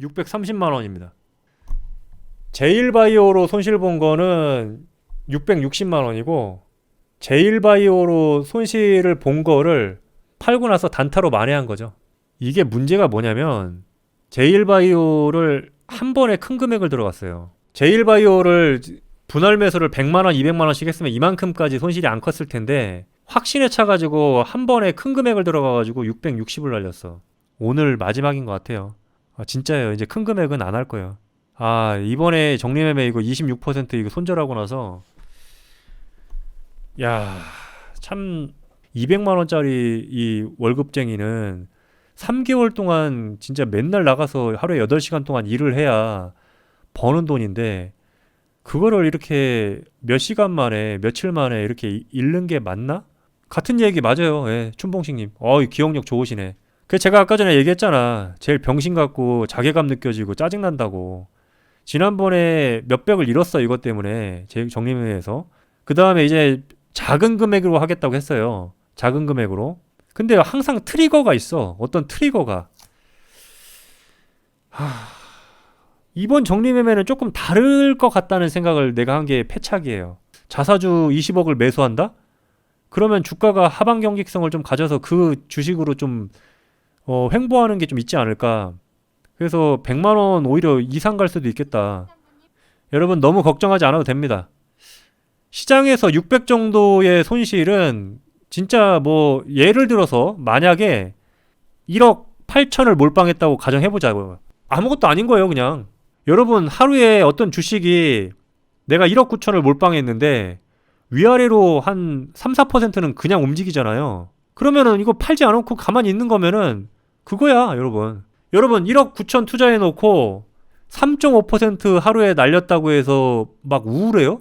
630만 원입니다. 제일바이오로 손실 본 거는 660만 원이고 제일바이오로 손실을 본 거를 팔고 나서 단타로 만회한 거죠. 이게 문제가 뭐냐면 제일바이오를 한 번에 큰 금액을 들어갔어요. 제일바이오를 분할 매수를 100만 원, 200만 원씩 했으면 이만큼까지 손실이 안 컸을 텐데 확신에 차 가지고 한 번에 큰 금액을 들어가 가지고 660을 날렸어. 오늘 마지막인 것 같아요. 아, 진짜예요. 이제 큰 금액은 안 할 거예요. 아 이번에 정리매매 이거 26% 이거 손절하고 나서 야 참 200만 원짜리 이 월급쟁이는 3개월 동안 진짜 맨날 나가서 하루에 8시간 동안 일을 해야 버는 돈인데 그거를 이렇게 몇 시간 만에 며칠 만에 이렇게 이- 잃는 게 맞나? 같은 얘기 맞아요. 예, 춘봉식 님. 어, 기억력 좋으시네. 그 제가 아까 전에 얘기했잖아. 제일 병신 같고 자괴감 느껴지고 짜증 난다고. 지난번에 몇백을 잃었어 이것 때문에 제 정리매에서. 그 다음에 이제 작은 금액으로 하겠다고 했어요. 작은 금액으로. 근데 항상 트리거가 있어. 어떤 트리거가. 하... 이번 정리매매는 조금 다를 것 같다는 생각을 내가 한 게 패착이에요. 자사주 20억을 매수한다? 그러면 주가가 하방 경직성을 좀 가져서 그 주식으로 좀 어, 횡보하는 게 좀 있지 않을까. 그래서 100만 원 오히려 이상 갈 수도 있겠다. 여러분 너무 걱정하지 않아도 됩니다. 시장에서 600 정도의 손실은 진짜 뭐 예를 들어서 만약에 1억 8천을 몰빵했다고 가정해 보자고요. 아무것도 아닌 거예요, 그냥. 여러분 하루에 어떤 주식이 내가 1억 9천을 몰빵했는데 위아래로 한 3, 4%는 그냥 움직이잖아요. 그러면은 이거 팔지 않고 가만히 있는 거면은 그거야, 여러분. 여러분 1억 9천 투자해 놓고 3.5% 하루에 날렸다고 해서 막 우울해요?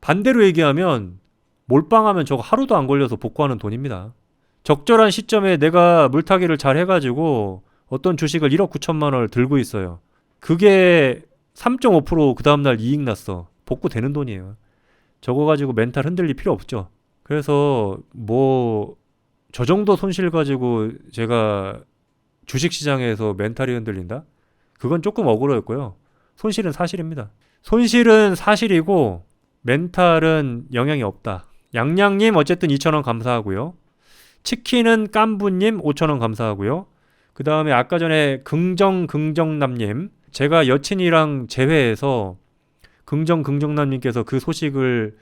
반대로 얘기하면 몰빵하면 저거 하루도 안 걸려서 복구하는 돈입니다. 적절한 시점에 내가 물타기를 잘 해가지고 어떤 주식을 1억 9천만 원을 들고 있어요. 그게 3.5%그 다음날 이익 났어. 복구되는 돈이에요. 저거 가지고 멘탈 흔들릴 필요 없죠. 그래서 뭐 저 정도 손실 가지고 제가 주식 시장에서 멘탈이 흔들린다? 그건 조금 억울했고요. 손실은 사실입니다. 손실은 사실이고 멘탈은 영향이 없다. 양양님 어쨌든 2,000원 감사하고요. 치킨은 깐부님 5,000원 감사하고요. 그 다음에 아까 전에 긍정 긍정남님 제가 여친이랑 재회해서 긍정 긍정남님께서 그 소식을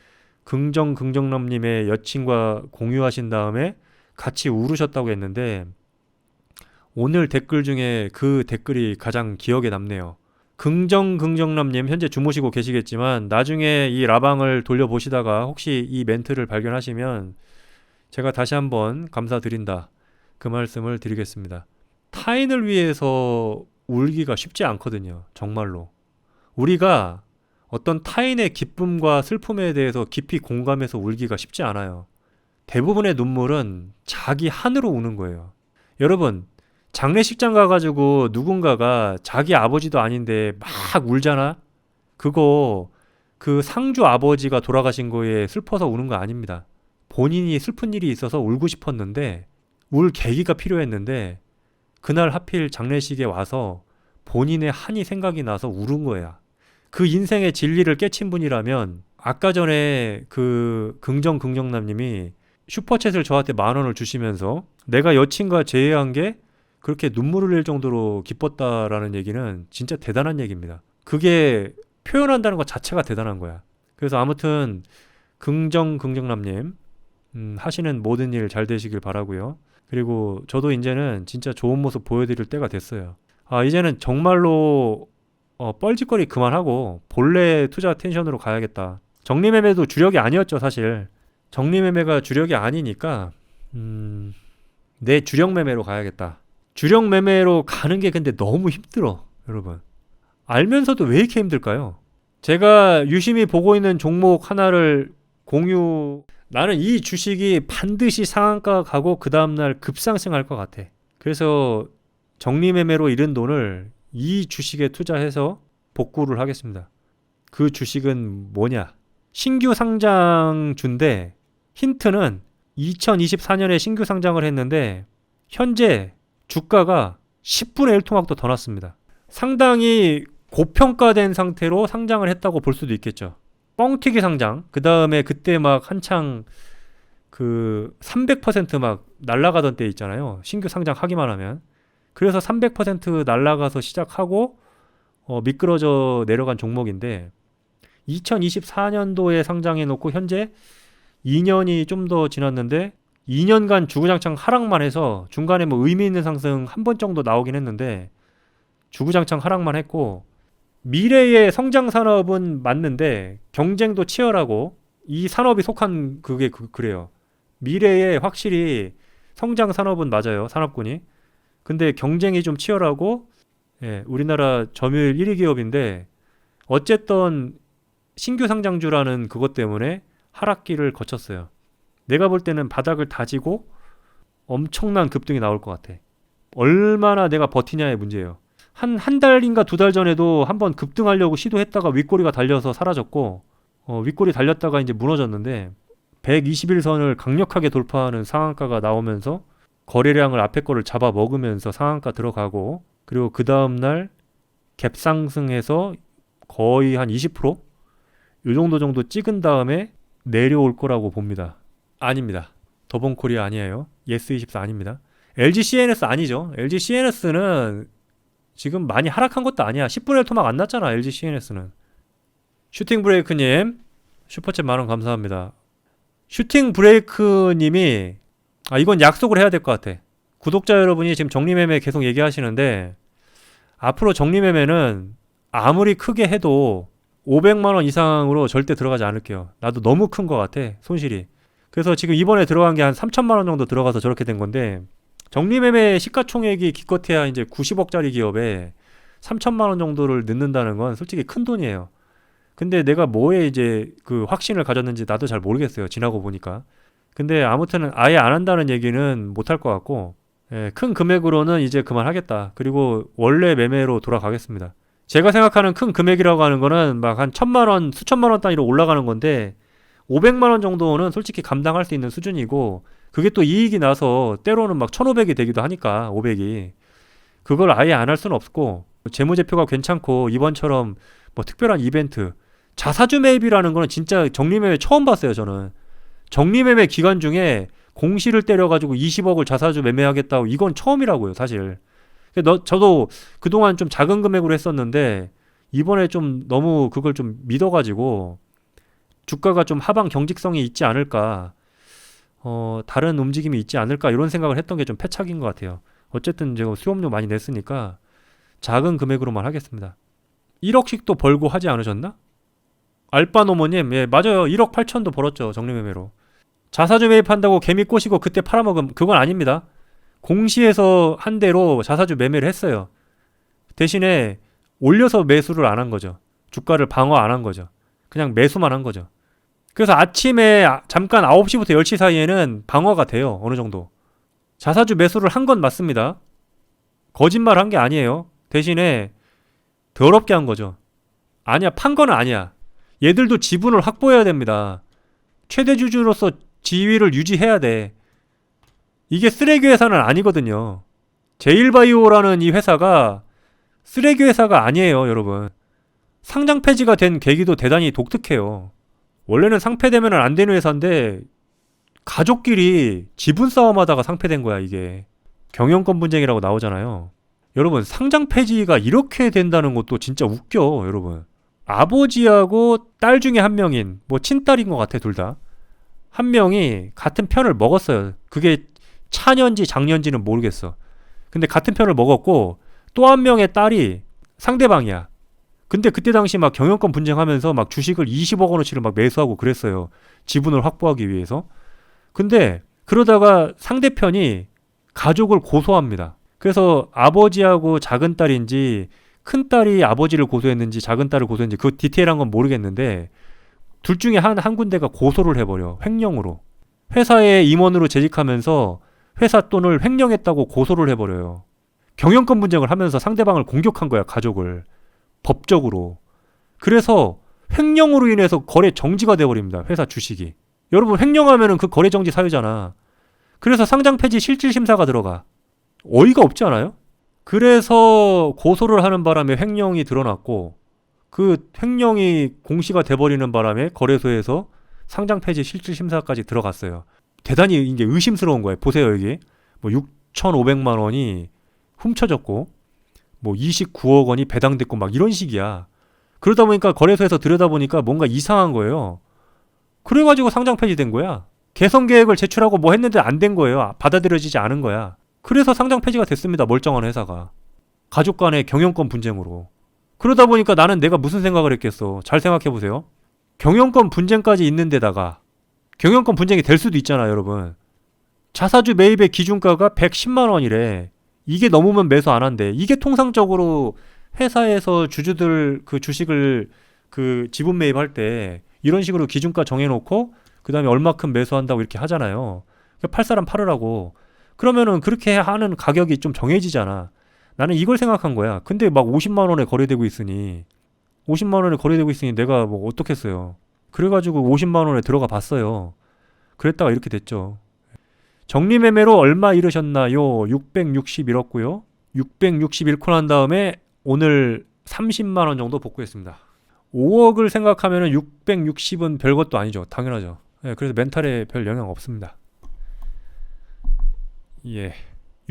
긍정 긍정남님의 여친과 공유하신 다음에 같이 울으셨다고 했는데 오늘 댓글 중에 그 댓글이 가장 기억에 남네요. 긍정 긍정남님 현재 주무시고 계시겠지만 나중에 이 라방을 돌려보시다가 혹시 이 멘트를 발견하시면 제가 다시 한번 감사드린다 그 말씀을 드리겠습니다. 타인을 위해서 울기가 쉽지 않거든요. 정말로. 우리가 어떤 타인의 기쁨과 슬픔에 대해서 깊이 공감해서 울기가 쉽지 않아요. 대부분의 눈물은 자기 한으로 우는 거예요. 여러분, 장례식장 가가지고 누군가가 자기 아버지도 아닌데 막 울잖아? 그거 그 상주 아버지가 돌아가신 거에 슬퍼서 우는 거 아닙니다. 본인이 슬픈 일이 있어서 울고 싶었는데 울 계기가 필요했는데 그날 하필 장례식에 와서 본인의 한이 생각이 나서 울은 거야. 그 인생의 진리를 깨친 분이라면 아까 전에 그 긍정 긍정남님이 슈퍼챗을 저한테 만 원을 주시면서 내가 여친과 재회한 게 그렇게 눈물을 흘릴 정도로 기뻤다라는 얘기는 진짜 대단한 얘기입니다. 그게 표현한다는 것 자체가 대단한 거야. 그래서 아무튼 긍정 긍정남님 음, 하시는 모든 일 잘 되시길 바라고요. 그리고 저도 이제는 진짜 좋은 모습 보여드릴 때가 됐어요. 아 이제는 정말로 어, 뻘짓거리 그만하고 본래 투자 텐션으로 가야겠다. 정리매매도 주력이 아니었죠 사실. 정리매매가 주력이 아니니까 음, 내 주력 매매로 가야겠다. 주력 매매로 가는 게 근데 너무 힘들어 여러분. 알면서도 왜 이렇게 힘들까요? 제가 유심히 보고 있는 종목 하나를 공유 나는 이 주식이 반드시 상한가 가고 그 다음날 급상승할 것 같아. 그래서 정리 매매로 잃은 돈을 이 주식에 투자해서 복구를 하겠습니다. 그 주식은 뭐냐? 신규 상장주인데 힌트는 2024년에 신규 상장을 했는데 현재 주가가 10분의 1 토막도 더 났습니다. 상당히 고평가된 상태로 상장을 했다고 볼 수도 있겠죠. 뻥튀기 상장. 그 다음에 그때 막 한창 그 300%막 날라가던 때 있잖아요. 신규 상장 하기만 하면. 그래서 300% 날라가서 시작하고 어, 미끄러져 내려간 종목인데 2024년도에 상장해 놓고 현재 2년이 좀 더 지났는데 2년간 주구장창 하락만 해서 중간에 뭐 의미 있는 상승 한 번 정도 나오긴 했는데 주구장창 하락만 했고 미래의 성장 산업은 맞는데 경쟁도 치열하고 이 산업이 속한 그게 그, 그래요. 미래에 확실히 성장 산업은 맞아요. 산업군이. 근데 경쟁이 좀 치열하고 예, 우리나라 점유율 1위 기업인데 어쨌든 신규 상장주라는 그것 때문에 하락기를 거쳤어요. 내가 볼 때는 바닥을 다지고 엄청난 급등이 나올 것 같아. 얼마나 내가 버티냐의 문제예요. 한 한 달인가 두 달 전에도 한번 급등하려고 시도했다가 윗꼬리가 달려서 사라졌고 어, 윗꼬리 달렸다가 이제 무너졌는데 121선을 강력하게 돌파하는 상한가가 나오면서 거래량을 앞에 거를 잡아 먹으면서 상한가 들어가고 그리고 그 다음 날 갭상승해서 거의 한 20%? 이 정도 정도 찍은 다음에 내려올 거라고 봅니다. 아닙니다. 더본코리아 아니에요. 예스24 아닙니다. LG CNS 아니죠. LG CNS는 지금 많이 하락한 것도 아니야. 10분의 1 토막 안 났잖아. LG CNS는. 슈팅 브레이크님 슈퍼챗 만원 감사합니다. 슈팅 브레이크님이 아 이건 약속을 해야 될 것 같아. 구독자 여러분이 지금 정리매매 계속 얘기하시는데 앞으로 정리매매는 아무리 크게 해도 500만 원 이상으로 절대 들어가지 않을게요. 나도 너무 큰 것 같아 손실이. 그래서 지금 이번에 들어간 게 한 3천만 원 정도 들어가서 저렇게 된 건데 정리매매 시가총액이 기껏해야 이제 90억짜리 기업에 3천만 원 정도를 넣는다는 건 솔직히 큰 돈이에요. 근데 내가 뭐에 이제 그 확신을 가졌는지 나도 잘 모르겠어요. 지나고 보니까. 근데 아무튼 아예 안 한다는 얘기는 못 할 것 같고 예, 큰 금액으로는 이제 그만하겠다. 그리고 원래 매매로 돌아가겠습니다. 제가 생각하는 큰 금액이라고 하는 거는 막 한 천만 원, 수천만 원 단위로 올라가는 건데 500만 원 정도는 솔직히 감당할 수 있는 수준이고 그게 또 이익이 나서 때로는 막 1,500이 되기도 하니까 500이. 그걸 아예 안 할 수는 없고 재무제표가 괜찮고 이번처럼 뭐 특별한 이벤트. 자사주 매입이라는 거는 진짜 정리매매 처음 봤어요 저는. 정리매매 기간 중에 공시를 때려가지고 20억을 자사주 매매하겠다고 이건 처음이라고요 사실. 너, 저도 그동안 좀 작은 금액으로 했었는데 이번에 좀 너무 그걸 좀 믿어가지고 주가가 좀 하방 경직성이 있지 않을까 어, 다른 움직임이 있지 않을까 이런 생각을 했던 게 좀 패착인 것 같아요. 어쨌든 제가 수업료 많이 냈으니까 작은 금액으로만 하겠습니다. 1억씩도 벌고 하지 않으셨나? 알바노모님, 예, 맞아요. 1억 8천도 벌었죠. 정리매매로. 자사주 매입한다고 개미 꼬시고 그때 팔아먹음, 그건 아닙니다. 공시에서 한 대로 자사주 매매를 했어요. 대신에 올려서 매수를 안 한 거죠. 주가를 방어 안 한 거죠. 그냥 매수만 한 거죠. 그래서 아침에 아- 잠깐 9시부터 10시 사이에는 방어가 돼요. 어느 정도. 자사주 매수를 한 건 맞습니다. 거짓말 한 게 아니에요. 대신에 더럽게 한 거죠. 아니야, 판 거는 아니야. 얘들도 지분을 확보해야 됩니다. 최대 주주로서 지위를 유지해야 돼. 이게 쓰레기 회사는 아니거든요. 제일바이오라는 이 회사가 쓰레기 회사가 아니에요, 여러분. 상장 폐지가 된 계기도 대단히 독특해요. 원래는 상폐되면 안 되는 회사인데 가족끼리 지분 싸움하다가 상폐된 거야, 이게. 경영권 분쟁이라고 나오잖아요. 여러분, 상장 폐지가 이렇게 된다는 것도 진짜 웃겨, 여러분. 아버지하고 딸 중에 한 명인, 뭐 친딸인 것 같아, 둘 다. 한 명이 같은 편을 먹었어요. 그게 차년지 작년지는 모르겠어. 근데 같은 편을 먹었고 또 한 명의 딸이 상대방이야. 근데 그때 당시 막 경영권 분쟁하면서 막 주식을 20억 원어치를 막 매수하고 그랬어요. 지분을 확보하기 위해서. 근데 그러다가 상대편이 가족을 고소합니다. 그래서 아버지하고 작은 딸인지 큰 딸이 아버지를 고소했는지 작은 딸을 고소했는지 그 디테일한 건 모르겠는데 둘 중에 한, 한 군데가 고소를 해버려. 횡령으로. 회사에 임원으로 재직하면서 회사 돈을 횡령했다고 고소를 해버려요. 경영권 분쟁을 하면서 상대방을 공격한 거야, 가족을. 법적으로. 그래서 횡령으로 인해서 거래 정지가 돼버립니다, 회사 주식이. 여러분, 횡령하면은 그 거래 정지 사유잖아. 그래서 상장 폐지 실질 심사가 들어가. 어이가 없지 않아요? 그래서 고소를 하는 바람에 횡령이 드러났고 그 횡령이 공시가 돼버리는 바람에 거래소에서 상장 폐지 실질 심사까지 들어갔어요. 대단히 이제 의심스러운 거예요. 보세요 여기 뭐 6,500만 원이 훔쳐졌고 뭐 29억 원이 배당됐고 막 이런 식이야. 그러다 보니까 거래소에서 들여다보니까 뭔가 이상한 거예요. 그래가지고 상장 폐지된 거야. 개선 계획을 제출하고 뭐 했는데 안 된 거예요. 받아들여지지 않은 거야. 그래서 상장 폐지가 됐습니다. 멀쩡한 회사가. 가족 간의 경영권 분쟁으로. 그러다 보니까 나는 내가 무슨 생각을 했겠어. 잘 생각해 보세요. 경영권 분쟁까지 있는 데다가 경영권 분쟁이 될 수도 있잖아요, 여러분. 자사주 매입의 기준가가 110만 원이래. 이게 넘으면 매수 안 한대. 이게 통상적으로 회사에서 주주들 그 주식을 그 지분 매입할 때 이런 식으로 기준가 정해놓고 그 다음에 얼마큼 매수한다고 이렇게 하잖아요. 그러니까 팔 사람 팔으라고. 그러면은 그렇게 하는 가격이 좀 정해지잖아. 나는 이걸 생각한 거야. 근데 막 50만 원에 거래되고 있으니 50만 원에 거래되고 있으니 내가 뭐 어떻겠어요. 그래가지고 50만 원에 들어가 봤어요. 그랬다가 이렇게 됐죠. 정리매매로 얼마 잃으셨나요? 661억고요. 661코 난 다음에 오늘 30만 원 정도 복구했습니다. 5억을 생각하면 660은 별것도 아니죠. 당연하죠. 예, 그래서 멘탈에 별 영향 없습니다. 예.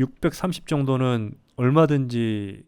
630 정도는 얼마든지